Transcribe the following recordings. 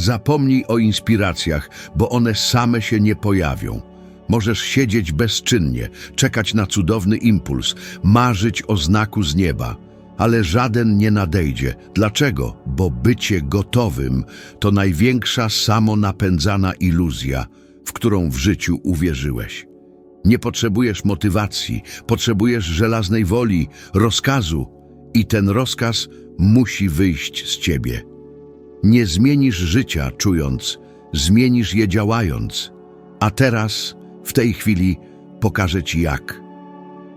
zapomnij o inspiracjach, bo one same się nie pojawią. Możesz siedzieć bezczynnie, czekać na cudowny impuls, marzyć o znaku z nieba, ale żaden nie nadejdzie. Dlaczego? Bo bycie gotowym to największa samonapędzana iluzja, w którą w życiu uwierzyłeś. Nie potrzebujesz motywacji, potrzebujesz żelaznej woli, rozkazu i ten rozkaz musi wyjść z ciebie. Nie zmienisz życia czując, zmienisz je działając. A teraz, w tej chwili, pokażę ci jak.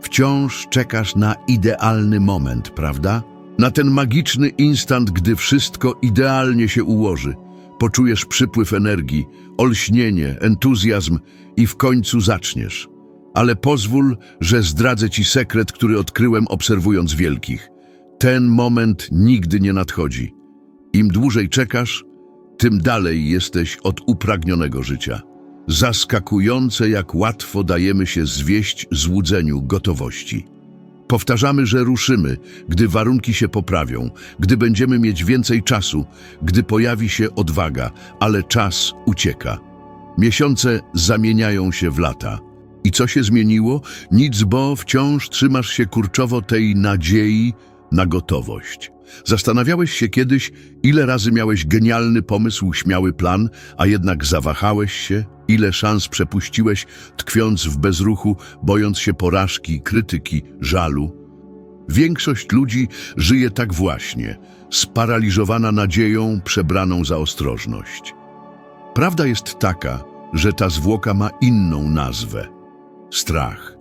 Wciąż czekasz na idealny moment, prawda? Na ten magiczny instant, gdy wszystko idealnie się ułoży. Poczujesz przypływ energii, olśnienie, entuzjazm i w końcu zaczniesz. Ale pozwól, że zdradzę ci sekret, który odkryłem obserwując wielkich. Ten moment nigdy nie nadchodzi. Im dłużej czekasz, tym dalej jesteś od upragnionego życia. Zaskakujące, jak łatwo dajemy się zwieść złudzeniu gotowości. Powtarzamy, że ruszymy, gdy warunki się poprawią, gdy będziemy mieć więcej czasu, gdy pojawi się odwaga, ale czas ucieka. Miesiące zamieniają się w lata. I co się zmieniło? Nic, bo wciąż trzymasz się kurczowo tej nadziei na gotowość. Zastanawiałeś się kiedyś, ile razy miałeś genialny pomysł, śmiały plan, a jednak zawahałeś się? Ile szans przepuściłeś, tkwiąc w bezruchu, bojąc się porażki, krytyki, żalu? Większość ludzi żyje tak właśnie, sparaliżowana nadzieją przebraną za ostrożność. Prawda jest taka, że ta zwłoka ma inną nazwę strach.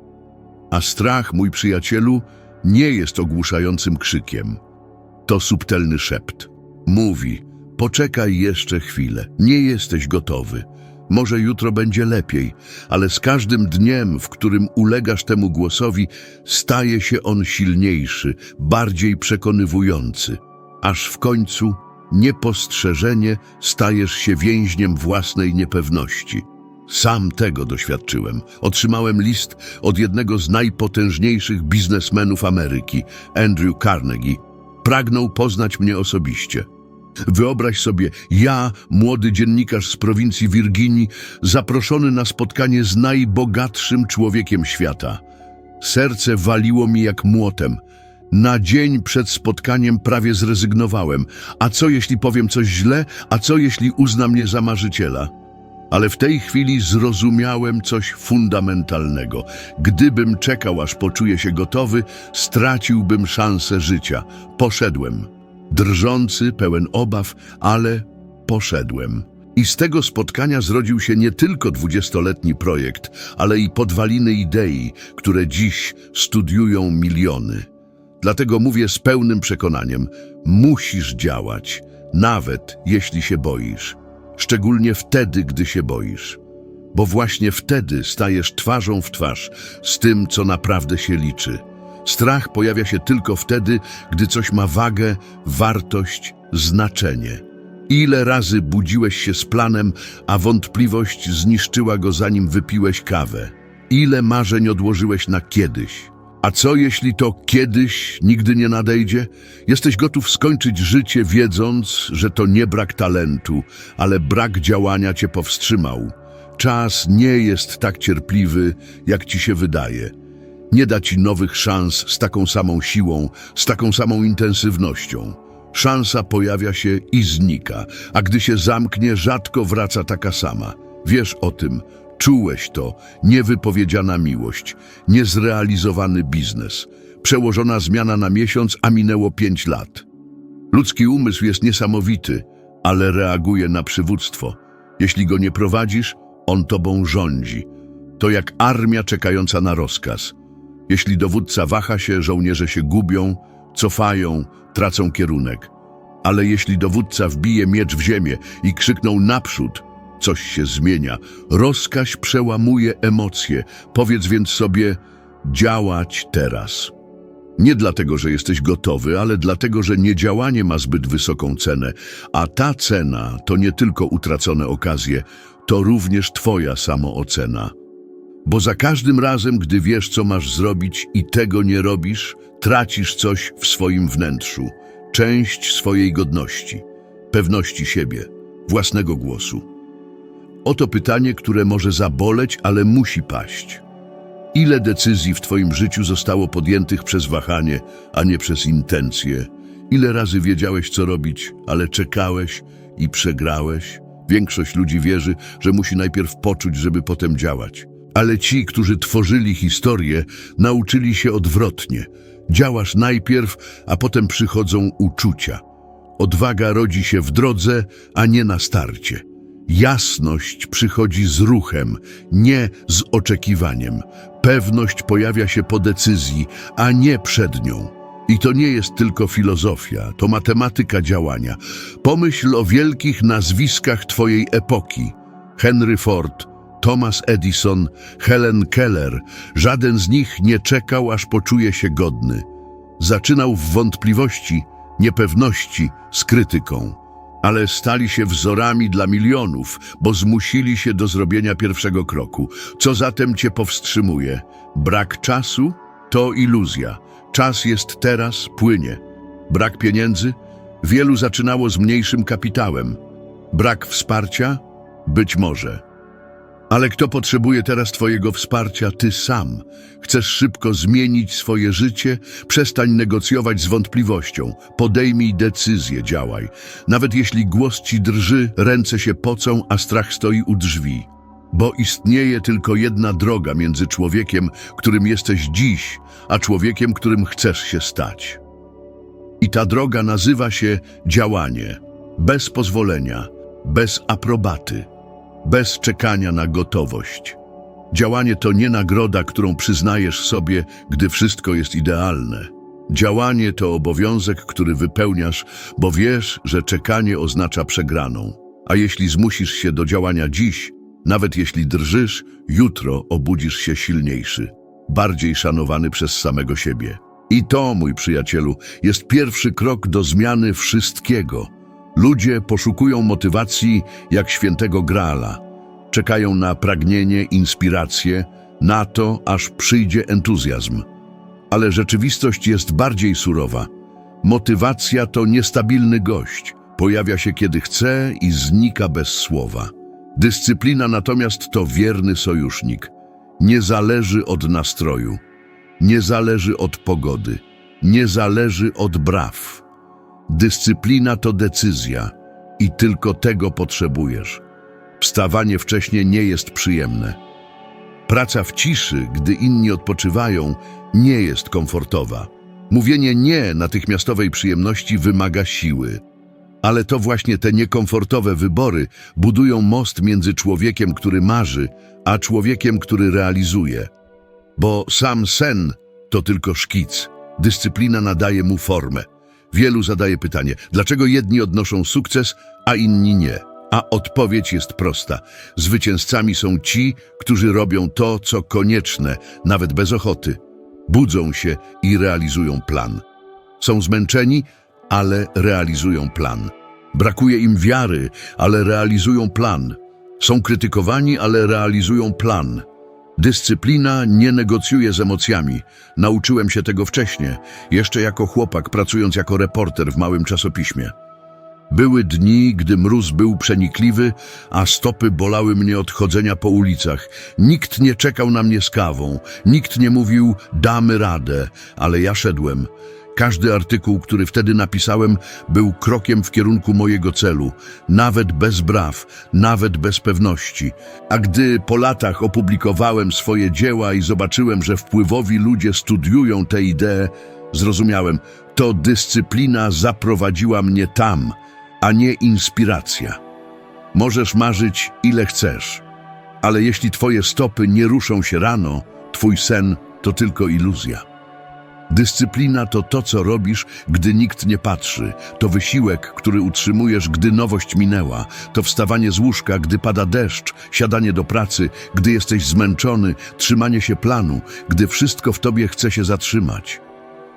A strach, mój przyjacielu, nie jest ogłuszającym krzykiem. To subtelny szept. Mówi: Poczekaj jeszcze chwilę, nie jesteś gotowy. Może jutro będzie lepiej, ale z każdym dniem, w którym ulegasz temu głosowi, staje się on silniejszy, bardziej przekonywujący, aż w końcu niepostrzeżenie stajesz się więźniem własnej niepewności. Sam tego doświadczyłem. Otrzymałem list od jednego z najpotężniejszych biznesmenów Ameryki, Andrew Carnegie. Pragnął poznać mnie osobiście. Wyobraź sobie, ja, młody dziennikarz z prowincji Virginii, zaproszony na spotkanie z najbogatszym człowiekiem świata. Serce waliło mi jak młotem. Na dzień przed spotkaniem prawie zrezygnowałem. A co jeśli powiem coś źle? A co jeśli uzna mnie za marzyciela? Ale w tej chwili zrozumiałem coś fundamentalnego. Gdybym czekał, aż poczuję się gotowy, straciłbym szansę życia. Poszedłem. Drżący, pełen obaw, ale poszedłem. I z tego spotkania zrodził się nie tylko dwudziestoletni projekt, ale i podwaliny idei, które dziś studiują miliony. Dlatego mówię z pełnym przekonaniem, musisz działać, nawet jeśli się boisz szczególnie wtedy, gdy się boisz. Bo właśnie wtedy stajesz twarzą w twarz z tym, co naprawdę się liczy. Strach pojawia się tylko wtedy, gdy coś ma wagę, wartość, znaczenie. Ile razy budziłeś się z planem, a wątpliwość zniszczyła go zanim wypiłeś kawę? Ile marzeń odłożyłeś na kiedyś? A co jeśli to kiedyś nigdy nie nadejdzie? Jesteś gotów skończyć życie wiedząc, że to nie brak talentu, ale brak działania cię powstrzymał. Czas nie jest tak cierpliwy, jak ci się wydaje. Nie da ci nowych szans z taką samą siłą, z taką samą intensywnością. Szansa pojawia się i znika, a gdy się zamknie, rzadko wraca taka sama. Wiesz o tym, Czułeś to, niewypowiedziana miłość, niezrealizowany biznes, przełożona zmiana na miesiąc, a minęło pięć lat. Ludzki umysł jest niesamowity, ale reaguje na przywództwo. Jeśli go nie prowadzisz, on tobą rządzi. To jak armia czekająca na rozkaz. Jeśli dowódca waha się, żołnierze się gubią, cofają, tracą kierunek. Ale jeśli dowódca wbije miecz w ziemię i krzyknął naprzód, Coś się zmienia. Rozkaź przełamuje emocje. Powiedz więc sobie, działać teraz. Nie dlatego, że jesteś gotowy, ale dlatego, że niedziałanie ma zbyt wysoką cenę, a ta cena to nie tylko utracone okazje, to również twoja samoocena. Bo za każdym razem, gdy wiesz, co masz zrobić i tego nie robisz, tracisz coś w swoim wnętrzu, część swojej godności, pewności siebie. własnego głosu? Oto pytanie, które może zaboleć, ale musi paść. Ile decyzji w Twoim życiu zostało podjętych przez wahanie, a nie przez intencje? Ile razy wiedziałeś, co robić, ale czekałeś i przegrałeś? Większość ludzi wierzy, że musi najpierw poczuć, żeby potem działać. Ale ci, którzy tworzyli historię, nauczyli się odwrotnie. Działasz najpierw, a potem przychodzą uczucia. Odwaga rodzi się w drodze, a nie na starcie. Jasność przychodzi z ruchem, nie z oczekiwaniem. Pewność pojawia się po decyzji, a nie przed nią. I to nie jest tylko filozofia, to matematyka działania. Pomyśl o wielkich nazwiskach Twojej epoki. Henry Ford, Thomas Edison, Helen Keller. Żaden z nich nie czekał, aż poczuje się godny. Zaczynał w wątpliwości, niepewności, z krytyką. Ale stali się wzorami dla milionów, bo zmusili się do zrobienia pierwszego kroku. Co zatem cię powstrzymuje? Brak czasu? To iluzja. Czas jest teraz, płynie. Brak pieniędzy? Wielu zaczynało z mniejszym kapitałem. Brak wsparcia? Być może. Ale kto potrzebuje teraz Twojego wsparcia? Ty sam. Chcesz szybko zmienić swoje życie? Przestań negocjować z wątpliwością. Podejmij decyzję, działaj. Nawet jeśli głos Ci drży, ręce się pocą, a strach stoi u drzwi. Bo istnieje tylko jedna droga między człowiekiem, którym jesteś dziś, a człowiekiem, którym chcesz się stać. I ta droga nazywa się działanie. Bez pozwolenia, bez aprobaty bez czekania na gotowość. Działanie to nie nagroda, którą przyznajesz sobie, gdy wszystko jest idealne. Działanie to obowiązek, który wypełniasz, bo wiesz, że czekanie oznacza przegraną. A jeśli zmusisz się do działania dziś, nawet jeśli drżysz, jutro obudzisz się silniejszy, bardziej szanowany przez samego siebie. I to, mój przyjacielu, jest pierwszy krok do zmiany wszystkiego – Ludzie poszukują motywacji jak świętego Graala. Czekają na pragnienie, inspirację, na to, aż przyjdzie entuzjazm. Ale rzeczywistość jest bardziej surowa. Motywacja to niestabilny gość. Pojawia się kiedy chce i znika bez słowa. Dyscyplina natomiast to wierny sojusznik. Nie zależy od nastroju, nie zależy od pogody, nie zależy od braw. Dyscyplina to decyzja i tylko tego potrzebujesz. Wstawanie wcześnie nie jest przyjemne. Praca w ciszy, gdy inni odpoczywają, nie jest komfortowa. Mówienie nie natychmiastowej przyjemności wymaga siły. Ale to właśnie te niekomfortowe wybory budują most między człowiekiem, który marzy, a człowiekiem, który realizuje. Bo sam sen to tylko szkic. Dyscyplina nadaje mu formę. Wielu zadaje pytanie, dlaczego jedni odnoszą sukces, a inni nie? A odpowiedź jest prosta. Zwycięzcami są ci, którzy robią to, co konieczne, nawet bez ochoty. Budzą się i realizują plan. Są zmęczeni, ale realizują plan. Brakuje im wiary, ale realizują plan. Są krytykowani, ale realizują plan. Dyscyplina nie negocjuje z emocjami. Nauczyłem się tego wcześniej, jeszcze jako chłopak, pracując jako reporter w małym czasopiśmie. Były dni, gdy mróz był przenikliwy, a stopy bolały mnie od chodzenia po ulicach. Nikt nie czekał na mnie z kawą, nikt nie mówił damy radę, ale ja szedłem. Każdy artykuł, który wtedy napisałem, był krokiem w kierunku mojego celu, nawet bez braw, nawet bez pewności. A gdy po latach opublikowałem swoje dzieła i zobaczyłem, że wpływowi ludzie studiują te idee, zrozumiałem, to dyscyplina zaprowadziła mnie tam, a nie inspiracja. Możesz marzyć ile chcesz, ale jeśli twoje stopy nie ruszą się rano, twój sen to tylko iluzja. Dyscyplina to to, co robisz, gdy nikt nie patrzy. To wysiłek, który utrzymujesz, gdy nowość minęła. To wstawanie z łóżka, gdy pada deszcz, siadanie do pracy, gdy jesteś zmęczony, trzymanie się planu, gdy wszystko w tobie chce się zatrzymać.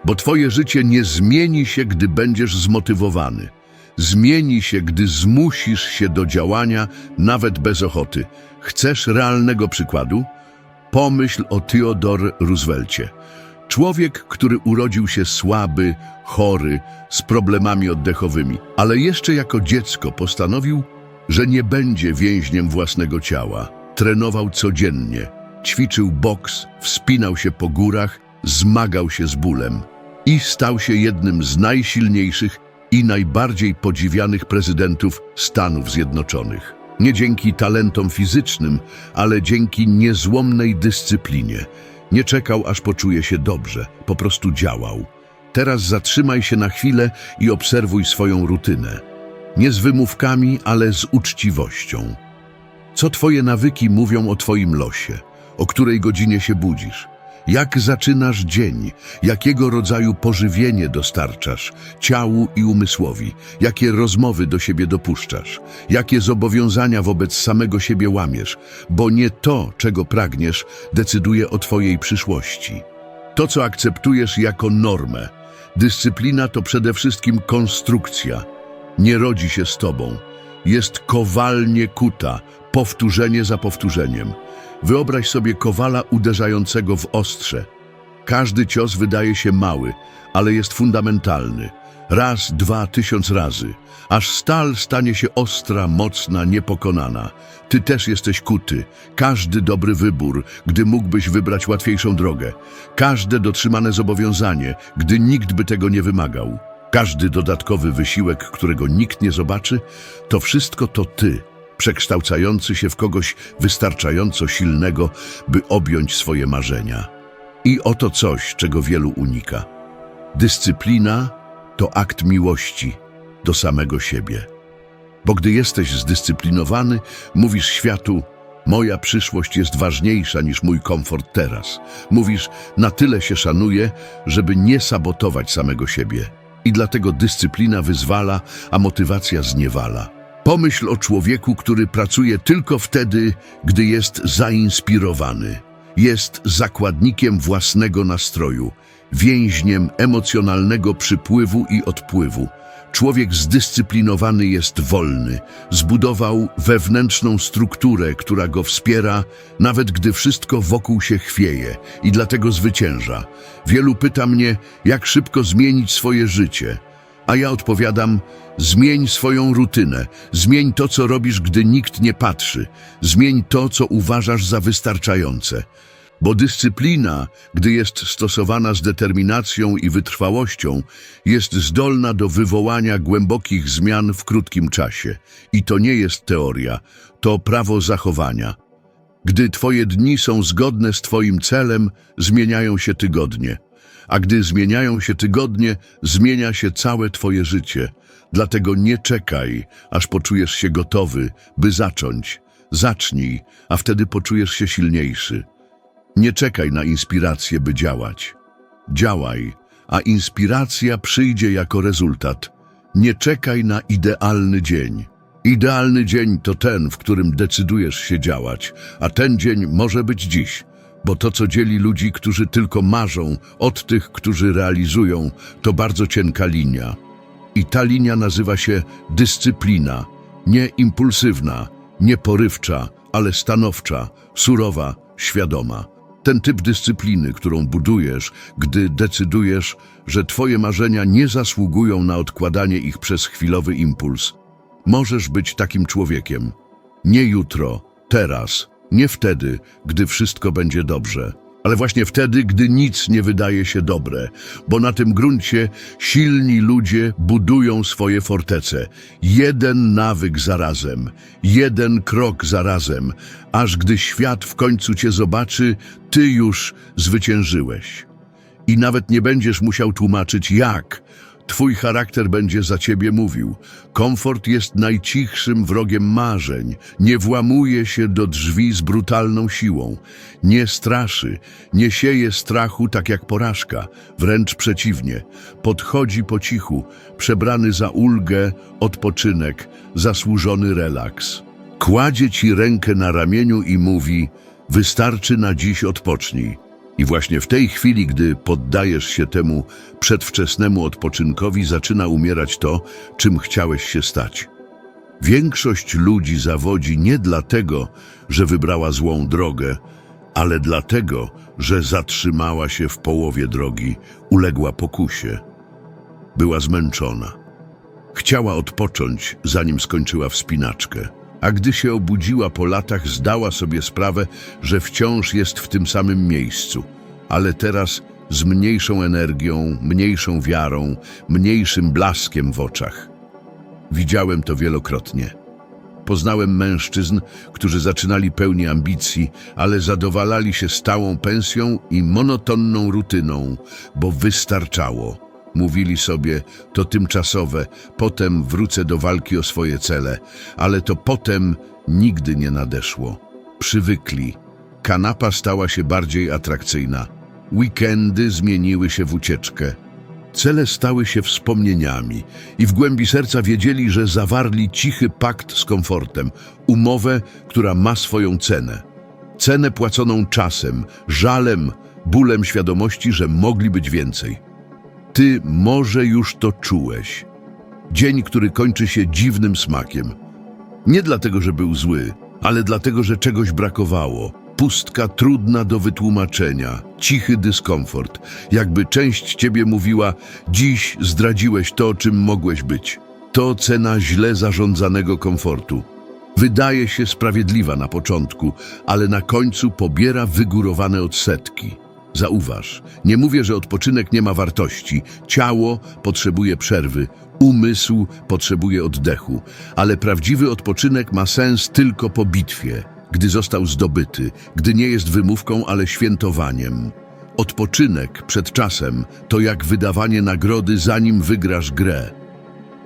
Bo twoje życie nie zmieni się, gdy będziesz zmotywowany. Zmieni się, gdy zmusisz się do działania, nawet bez ochoty. Chcesz realnego przykładu? Pomyśl o Theodore Roosevelcie. Człowiek, który urodził się słaby, chory, z problemami oddechowymi, ale jeszcze jako dziecko postanowił że nie będzie więźniem własnego ciała. Trenował codziennie, ćwiczył boks, wspinał się po górach, zmagał się z bólem i stał się jednym z najsilniejszych i najbardziej podziwianych prezydentów Stanów Zjednoczonych. Nie dzięki talentom fizycznym, ale dzięki niezłomnej dyscyplinie. Nie czekał, aż poczuje się dobrze, po prostu działał. Teraz zatrzymaj się na chwilę i obserwuj swoją rutynę. Nie z wymówkami, ale z uczciwością. Co twoje nawyki mówią o twoim losie? O której godzinie się budzisz? Jak zaczynasz dzień? Jakiego rodzaju pożywienie dostarczasz ciału i umysłowi? Jakie rozmowy do siebie dopuszczasz? Jakie zobowiązania wobec samego siebie łamiesz? Bo nie to, czego pragniesz, decyduje o twojej przyszłości. To, co akceptujesz jako normę. Dyscyplina to przede wszystkim konstrukcja. Nie rodzi się z tobą. Jest kowalnie kuta, powtórzenie za powtórzeniem. Wyobraź sobie kowala uderzającego w ostrze. Każdy cios wydaje się mały, ale jest fundamentalny. Raz, dwa, tysiąc razy, aż stal stanie się ostra, mocna, niepokonana. Ty też jesteś kuty. Każdy dobry wybór, gdy mógłbyś wybrać łatwiejszą drogę. Każde dotrzymane zobowiązanie, gdy nikt by tego nie wymagał. Każdy dodatkowy wysiłek, którego nikt nie zobaczy, to wszystko to ty, przekształcający się w kogoś wystarczająco silnego, by objąć swoje marzenia. I oto coś, czego wielu unika. Dyscyplina to akt miłości do samego siebie. Bo gdy jesteś zdyscyplinowany, mówisz światu, moja przyszłość jest ważniejsza niż mój komfort teraz. Mówisz, na tyle się szanuję, żeby nie sabotować samego siebie. I dlatego dyscyplina wyzwala, a motywacja zniewala. Pomyśl o człowieku, który pracuje tylko wtedy, gdy jest zainspirowany. Jest zakładnikiem własnego nastroju, więźniem emocjonalnego przypływu i odpływu. Człowiek zdyscyplinowany jest wolny. Zbudował wewnętrzną strukturę, która go wspiera, nawet gdy wszystko wokół się chwieje i dlatego zwycięża. Wielu pyta mnie, jak szybko zmienić swoje życie. A ja odpowiadam, zmień swoją rutynę, zmień to, co robisz, gdy nikt nie patrzy, zmień to, co uważasz za wystarczające. Bo dyscyplina, gdy jest stosowana z determinacją i wytrwałością, jest zdolna do wywołania głębokich zmian w krótkim czasie. I to nie jest teoria, to prawo zachowania. Gdy Twoje dni są zgodne z Twoim celem, zmieniają się tygodnie. A gdy zmieniają się tygodnie, zmienia się całe Twoje życie. Dlatego nie czekaj, aż poczujesz się gotowy, by zacząć. Zacznij, a wtedy poczujesz się silniejszy. Nie czekaj na inspirację, by działać. Działaj, a inspiracja przyjdzie jako rezultat. Nie czekaj na idealny dzień. Idealny dzień to ten, w którym decydujesz się działać, a ten dzień może być dziś, bo to, co dzieli ludzi, którzy tylko marzą, od tych, którzy realizują, to bardzo cienka linia. I ta linia nazywa się dyscyplina, nie impulsywna, nie porywcza, ale stanowcza, surowa, świadoma. Ten typ dyscypliny, którą budujesz, gdy decydujesz, że twoje marzenia nie zasługują na odkładanie ich przez chwilowy impuls. Możesz być takim człowiekiem. Nie jutro, teraz, nie wtedy, gdy wszystko będzie dobrze, ale właśnie wtedy, gdy nic nie wydaje się dobre, bo na tym gruncie silni ludzie budują swoje fortece. Jeden nawyk za razem, jeden krok za razem, aż gdy świat w końcu cię zobaczy, ty już zwyciężyłeś. I nawet nie będziesz musiał tłumaczyć jak. Twój charakter będzie za ciebie mówił. Komfort jest najcichszym wrogiem marzeń. Nie włamuje się do drzwi z brutalną siłą. Nie straszy, nie sieje strachu tak jak porażka. Wręcz przeciwnie. Podchodzi po cichu, przebrany za ulgę, odpoczynek, zasłużony relaks. Kładzie ci rękę na ramieniu i mówi: Wystarczy na dziś odpocznij. I właśnie w tej chwili, gdy poddajesz się temu przedwczesnemu odpoczynkowi, zaczyna umierać to, czym chciałeś się stać. Większość ludzi zawodzi nie dlatego, że wybrała złą drogę, ale dlatego, że zatrzymała się w połowie drogi, uległa pokusie. Była zmęczona. Chciała odpocząć, zanim skończyła wspinaczkę. A gdy się obudziła po latach, zdała sobie sprawę, że wciąż jest w tym samym miejscu, ale teraz z mniejszą energią, mniejszą wiarą, mniejszym blaskiem w oczach. Widziałem to wielokrotnie. Poznałem mężczyzn, którzy zaczynali pełni ambicji, ale zadowalali się stałą pensją i monotonną rutyną, bo wystarczało. Mówili sobie, to tymczasowe, potem wrócę do walki o swoje cele, ale to potem nigdy nie nadeszło. Przywykli. Kanapa stała się bardziej atrakcyjna. Weekendy zmieniły się w ucieczkę. Cele stały się wspomnieniami i w głębi serca wiedzieli, że zawarli cichy pakt z komfortem, umowę, która ma swoją cenę. Cenę płaconą czasem, żalem, bólem świadomości, że mogli być więcej. Ty może już to czułeś. Dzień, który kończy się dziwnym smakiem. Nie dlatego, że był zły, ale dlatego, że czegoś brakowało. Pustka trudna do wytłumaczenia, cichy dyskomfort, jakby część ciebie mówiła: Dziś zdradziłeś to, czym mogłeś być. To cena źle zarządzanego komfortu. Wydaje się sprawiedliwa na początku, ale na końcu pobiera wygórowane odsetki. Zauważ, nie mówię, że odpoczynek nie ma wartości. Ciało potrzebuje przerwy, umysł potrzebuje oddechu, ale prawdziwy odpoczynek ma sens tylko po bitwie, gdy został zdobyty, gdy nie jest wymówką, ale świętowaniem. Odpoczynek przed czasem to jak wydawanie nagrody, zanim wygrasz grę.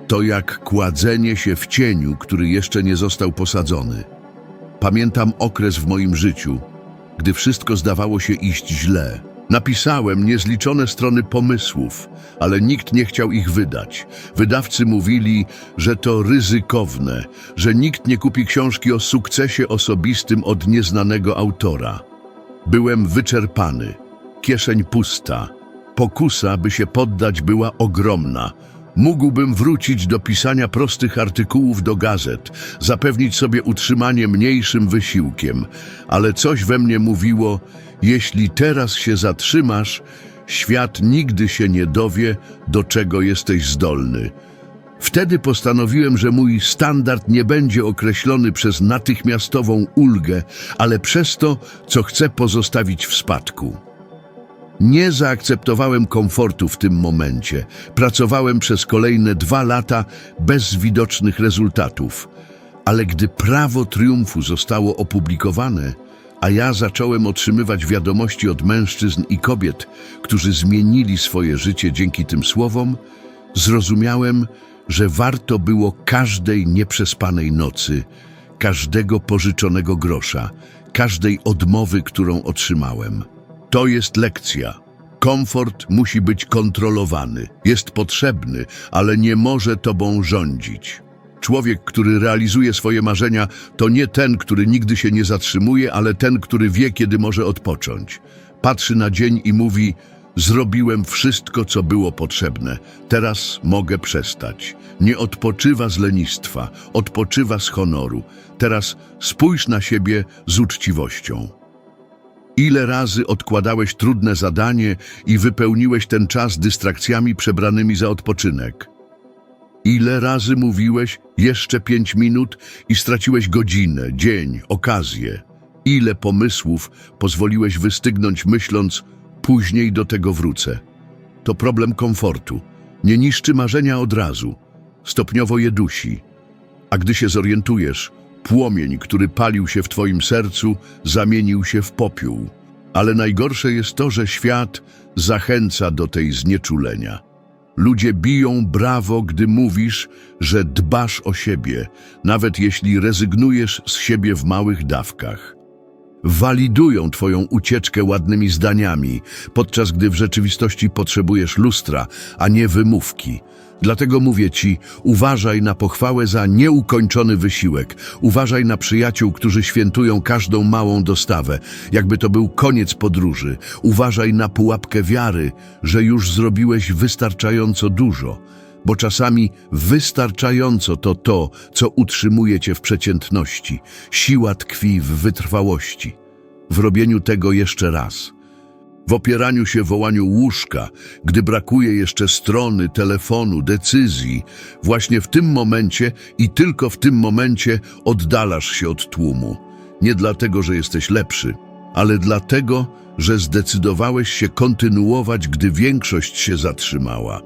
To jak kładzenie się w cieniu, który jeszcze nie został posadzony. Pamiętam okres w moim życiu, gdy wszystko zdawało się iść źle. Napisałem niezliczone strony pomysłów, ale nikt nie chciał ich wydać. Wydawcy mówili, że to ryzykowne, że nikt nie kupi książki o sukcesie osobistym od nieznanego autora. Byłem wyczerpany, kieszeń pusta. Pokusa, by się poddać, była ogromna. Mógłbym wrócić do pisania prostych artykułów do gazet, zapewnić sobie utrzymanie mniejszym wysiłkiem, ale coś we mnie mówiło, jeśli teraz się zatrzymasz, świat nigdy się nie dowie, do czego jesteś zdolny. Wtedy postanowiłem, że mój standard nie będzie określony przez natychmiastową ulgę, ale przez to, co chcę pozostawić w spadku. Nie zaakceptowałem komfortu w tym momencie. Pracowałem przez kolejne dwa lata bez widocznych rezultatów. Ale gdy prawo triumfu zostało opublikowane, a ja zacząłem otrzymywać wiadomości od mężczyzn i kobiet, którzy zmienili swoje życie dzięki tym słowom, zrozumiałem, że warto było każdej nieprzespanej nocy, każdego pożyczonego grosza, każdej odmowy, którą otrzymałem. To jest lekcja. Komfort musi być kontrolowany, jest potrzebny, ale nie może tobą rządzić. Człowiek, który realizuje swoje marzenia, to nie ten, który nigdy się nie zatrzymuje, ale ten, który wie, kiedy może odpocząć. Patrzy na dzień i mówi: Zrobiłem wszystko, co było potrzebne, teraz mogę przestać. Nie odpoczywa z lenistwa, odpoczywa z honoru. Teraz spójrz na siebie z uczciwością. Ile razy odkładałeś trudne zadanie i wypełniłeś ten czas dystrakcjami przebranymi za odpoczynek? Ile razy mówiłeś jeszcze pięć minut i straciłeś godzinę, dzień, okazję? Ile pomysłów pozwoliłeś wystygnąć myśląc, później do tego wrócę? To problem komfortu. Nie niszczy marzenia od razu. Stopniowo je dusi. A gdy się zorientujesz, płomień, który palił się w twoim sercu, zamienił się w popiół. Ale najgorsze jest to, że świat zachęca do tej znieczulenia. Ludzie biją brawo, gdy mówisz, że dbasz o siebie, nawet jeśli rezygnujesz z siebie w małych dawkach. Walidują twoją ucieczkę ładnymi zdaniami, podczas gdy w rzeczywistości potrzebujesz lustra, a nie wymówki. Dlatego mówię ci, uważaj na pochwałę za nieukończony wysiłek. Uważaj na przyjaciół, którzy świętują każdą małą dostawę, jakby to był koniec podróży. Uważaj na pułapkę wiary, że już zrobiłeś wystarczająco dużo, bo czasami wystarczająco to to, co utrzymuje cię w przeciętności. Siła tkwi w wytrwałości, w robieniu tego jeszcze raz. W opieraniu się wołaniu łóżka, gdy brakuje jeszcze strony, telefonu, decyzji. Właśnie w tym momencie i tylko w tym momencie oddalasz się od tłumu. Nie dlatego, że jesteś lepszy, ale dlatego, że zdecydowałeś się kontynuować, gdy większość się zatrzymała.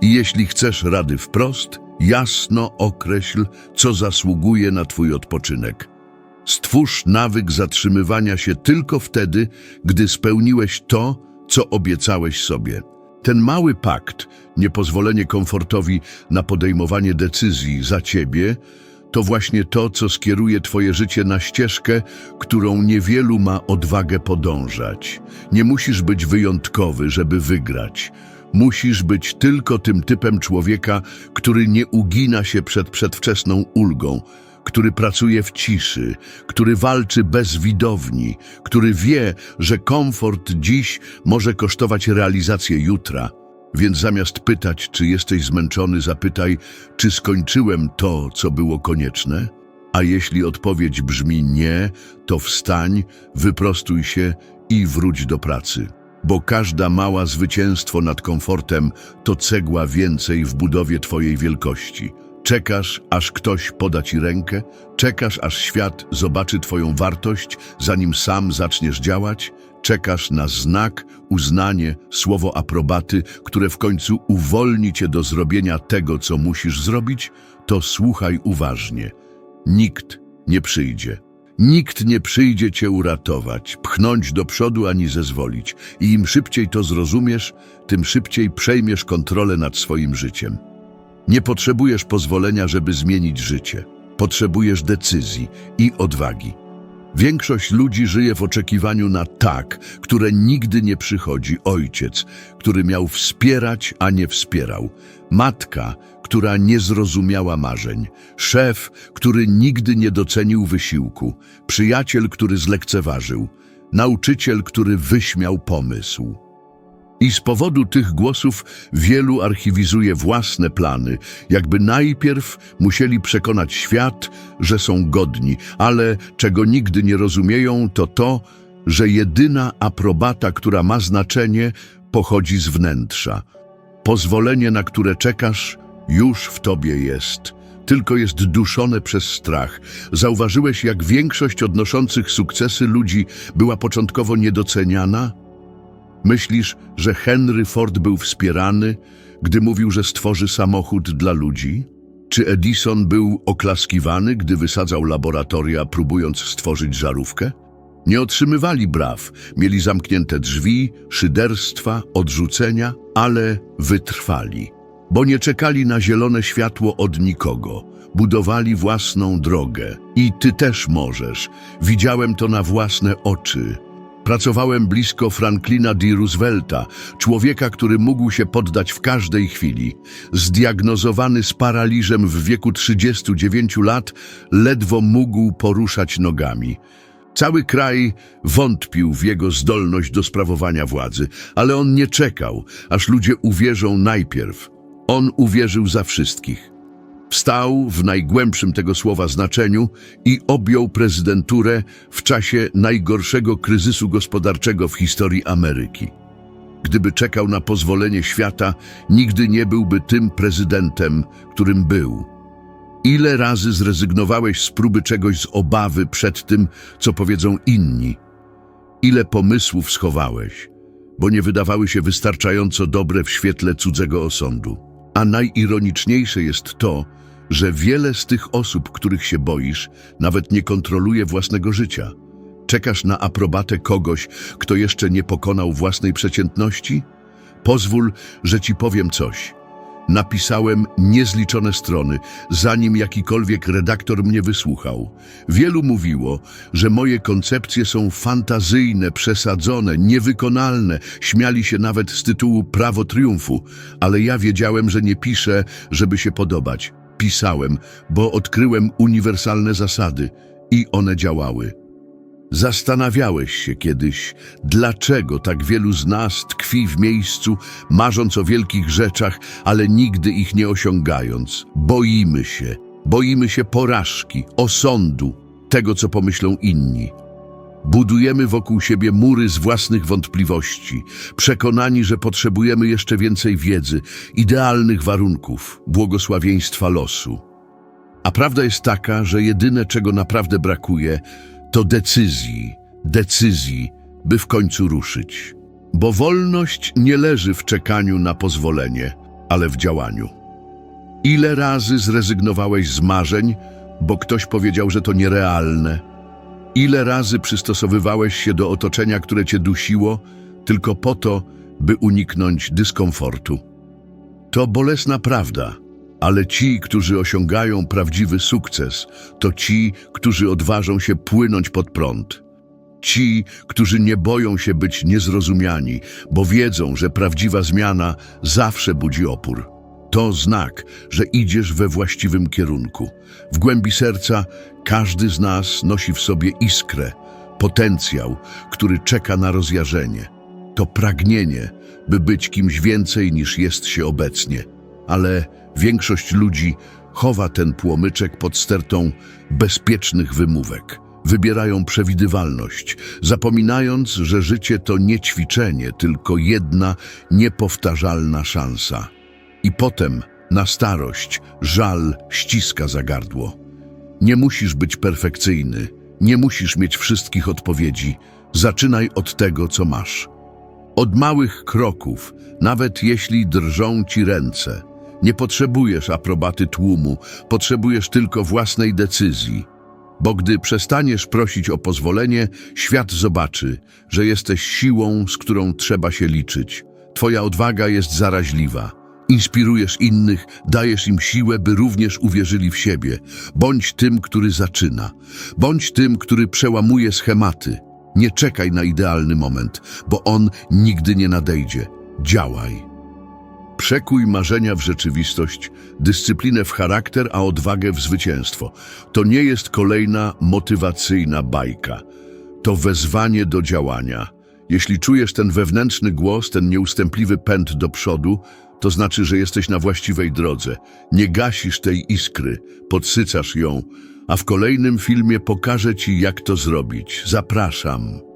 I jeśli chcesz rady wprost, jasno określ, co zasługuje na Twój odpoczynek. Stwórz nawyk zatrzymywania się tylko wtedy, gdy spełniłeś to, co obiecałeś sobie. Ten mały pakt, niepozwolenie komfortowi na podejmowanie decyzji za ciebie, to właśnie to, co skieruje twoje życie na ścieżkę, którą niewielu ma odwagę podążać. Nie musisz być wyjątkowy, żeby wygrać. Musisz być tylko tym typem człowieka, który nie ugina się przed przedwczesną ulgą, który pracuje w ciszy, który walczy bez widowni, który wie, że komfort dziś może kosztować realizację jutra. Więc zamiast pytać, czy jesteś zmęczony, zapytaj, czy skończyłem to, co było konieczne? A jeśli odpowiedź brzmi nie, to wstań, wyprostuj się i wróć do pracy. Bo każda mała zwycięstwo nad komfortem to cegła więcej w budowie Twojej wielkości. Czekasz, aż ktoś poda Ci rękę? Czekasz, aż świat zobaczy Twoją wartość, zanim sam zaczniesz działać? Czekasz na znak, uznanie, słowo aprobaty, które w końcu uwolni Cię do zrobienia tego, co musisz zrobić? To słuchaj uważnie. Nikt nie przyjdzie. Nikt nie przyjdzie Cię uratować, pchnąć do przodu ani zezwolić. I im szybciej to zrozumiesz, tym szybciej przejmiesz kontrolę nad swoim życiem. Nie potrzebujesz pozwolenia, żeby zmienić życie. Potrzebujesz decyzji i odwagi. Większość ludzi żyje w oczekiwaniu na tak, które nigdy nie przychodzi. Ojciec, który miał wspierać, a nie wspierał. Matka, która nie zrozumiała marzeń. Szef, który nigdy nie docenił wysiłku. Przyjaciel, który zlekceważył. Nauczyciel, który wyśmiał pomysł. I z powodu tych głosów wielu archiwizuje własne plany, jakby najpierw musieli przekonać świat, że są godni, ale czego nigdy nie rozumieją, to to, że jedyna aprobata, która ma znaczenie, pochodzi z wnętrza. Pozwolenie, na które czekasz, już w tobie jest. Tylko jest duszone przez strach. Zauważyłeś, jak większość odnoszących sukcesy ludzi była początkowo niedoceniana? Myślisz, że Henry Ford był wspierany, gdy mówił, że stworzy samochód dla ludzi? Czy Edison był oklaskiwany, gdy wysadzał laboratoria, próbując stworzyć żarówkę? Nie otrzymywali braw, mieli zamknięte drzwi, szyderstwa, odrzucenia, ale wytrwali, bo nie czekali na zielone światło od nikogo. Budowali własną drogę. I ty też możesz. Widziałem to na własne oczy. Pracowałem blisko Franklina D. Roosevelta, człowieka, który mógł się poddać w każdej chwili. Zdiagnozowany z paraliżem w wieku 39 lat, ledwo mógł poruszać nogami. Cały kraj wątpił w jego zdolność do sprawowania władzy, ale on nie czekał, aż ludzie uwierzą najpierw. On uwierzył za wszystkich. Wstał w najgłębszym tego słowa znaczeniu i objął prezydenturę w czasie najgorszego kryzysu gospodarczego w historii Ameryki. Gdyby czekał na pozwolenie świata, nigdy nie byłby tym prezydentem, którym był. Ile razy zrezygnowałeś z próby czegoś z obawy przed tym, co powiedzą inni? Ile pomysłów schowałeś, bo nie wydawały się wystarczająco dobre w świetle cudzego osądu? A najironiczniejsze jest to, że wiele z tych osób, których się boisz, nawet nie kontroluje własnego życia. Czekasz na aprobatę kogoś, kto jeszcze nie pokonał własnej przeciętności? Pozwól, że ci powiem coś. Napisałem niezliczone strony, zanim jakikolwiek redaktor mnie wysłuchał. Wielu mówiło, że moje koncepcje są fantazyjne, przesadzone, niewykonalne, śmiali się nawet z tytułu Prawo Triumfu, ale ja wiedziałem, że nie piszę, żeby się podobać. Pisałem, bo odkryłem uniwersalne zasady i one działały. Zastanawiałeś się kiedyś, dlaczego tak wielu z nas tkwi w miejscu, marząc o wielkich rzeczach, ale nigdy ich nie osiągając. Boimy się, boimy się porażki, osądu, tego, co pomyślą inni. Budujemy wokół siebie mury z własnych wątpliwości, przekonani, że potrzebujemy jeszcze więcej wiedzy, idealnych warunków, błogosławieństwa losu. A prawda jest taka, że jedyne, czego naprawdę brakuje, to decyzji, decyzji, by w końcu ruszyć. Bo wolność nie leży w czekaniu na pozwolenie, ale w działaniu. Ile razy zrezygnowałeś z marzeń, bo ktoś powiedział, że to nierealne? Ile razy przystosowywałeś się do otoczenia, które cię dusiło, tylko po to, by uniknąć dyskomfortu? To bolesna prawda, ale ci, którzy osiągają prawdziwy sukces, to ci, którzy odważą się płynąć pod prąd. Ci, którzy nie boją się być niezrozumiani, bo wiedzą, że prawdziwa zmiana zawsze budzi opór. To znak, że idziesz we właściwym kierunku. W głębi serca każdy z nas nosi w sobie iskrę, potencjał, który czeka na rozjarzenie. To pragnienie, by być kimś więcej niż jest się obecnie. Ale większość ludzi chowa ten płomyczek pod stertą bezpiecznych wymówek. Wybierają przewidywalność, zapominając, że życie to nie ćwiczenie, tylko jedna niepowtarzalna szansa. I potem, na starość, żal ściska za gardło. Nie musisz być perfekcyjny, nie musisz mieć wszystkich odpowiedzi. Zaczynaj od tego, co masz. Od małych kroków, nawet jeśli drżą ci ręce. Nie potrzebujesz aprobaty tłumu, potrzebujesz tylko własnej decyzji. Bo gdy przestaniesz prosić o pozwolenie, świat zobaczy, że jesteś siłą, z którą trzeba się liczyć. Twoja odwaga jest zaraźliwa. Inspirujesz innych, dajesz im siłę, by również uwierzyli w siebie. Bądź tym, który zaczyna. Bądź tym, który przełamuje schematy. Nie czekaj na idealny moment, bo on nigdy nie nadejdzie. Działaj. Przekuj marzenia w rzeczywistość, dyscyplinę w charakter, a odwagę w zwycięstwo. To nie jest kolejna motywacyjna bajka. To wezwanie do działania. Jeśli czujesz ten wewnętrzny głos, ten nieustępliwy pęd do przodu, to znaczy, że jesteś na właściwej drodze. Nie gasisz tej iskry, podsycasz ją, a w kolejnym filmie pokażę Ci, jak to zrobić. Zapraszam.